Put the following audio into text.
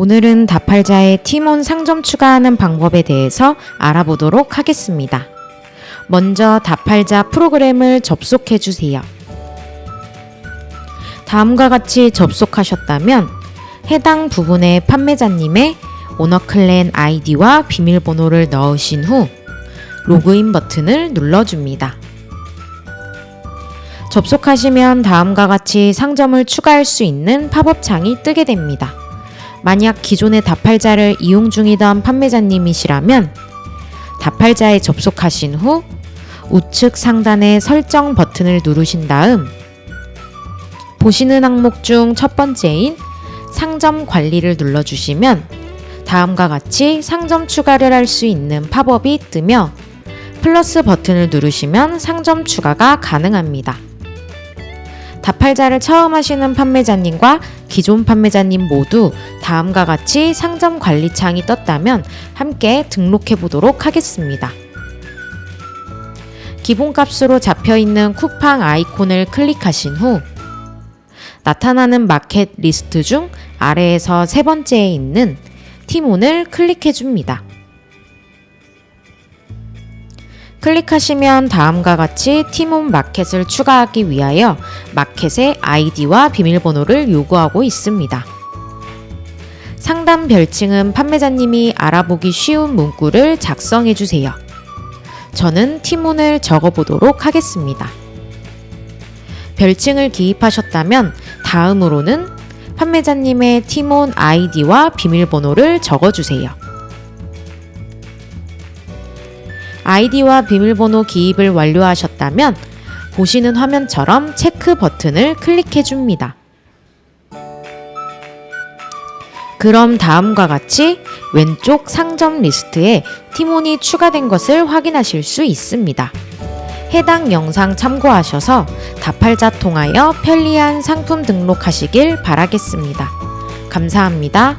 오늘은 다팔자의 팀원 상점 추가하는 방법에 대해서 알아보도록 하겠습니다. 먼저 다팔자 프로그램을 접속해 주세요. 다음과 같이 접속하셨다면 해당 부분의 판매자님의 오너클랜 아이디와 비밀번호를 넣으신 후 로그인 버튼을 눌러줍니다. 접속하시면 다음과 같이 상점을 추가할 수 있는 팝업 창이 뜨게 됩니다. 만약 기존의 다팔자를 이용 중이던 판매자님이시라면 다팔자에 접속하신 후 우측 상단의 설정 버튼을 누르신 다음 보시는 항목 중 첫 번째인 상점 관리를 눌러주시면 다음과 같이 상점 추가를 할 수 있는 팝업이 뜨며 플러스 버튼을 누르시면 상점 추가가 가능합니다. 다팔자를 처음 하시는 판매자님과 기존 판매자님 모두 다음과 같이 상점 관리 창이 떴다면 함께 등록해 보도록 하겠습니다. 기본값으로 잡혀 있는 쿠팡 아이콘을 클릭하신 후 나타나는 마켓 리스트 중 아래에서 세 번째에 있는 티몬을 클릭해 줍니다. 클릭하시면 다음과 같이 티몬 마켓을 추가하기 위하여 마켓의 아이디와 비밀번호를 요구하고 있습니다. 상담 별칭은 판매자님이 알아보기 쉬운 문구를 작성해 주세요. 저는 티몬을 적어보도록 하겠습니다. 별칭을 기입하셨다면 다음으로는 판매자님의 티몬 아이디와 비밀번호를 적어주세요. 아이디와 비밀번호 기입을 완료하셨다면 보시는 화면처럼 체크 버튼을 클릭해 줍니다. 그럼 다음과 같이 왼쪽 상점 리스트에 티몬이 추가된 것을 확인하실 수 있습니다. 해당 영상 참고하셔서 다팔자 통하여 편리한 상품 등록하시길 바라겠습니다. 감사합니다.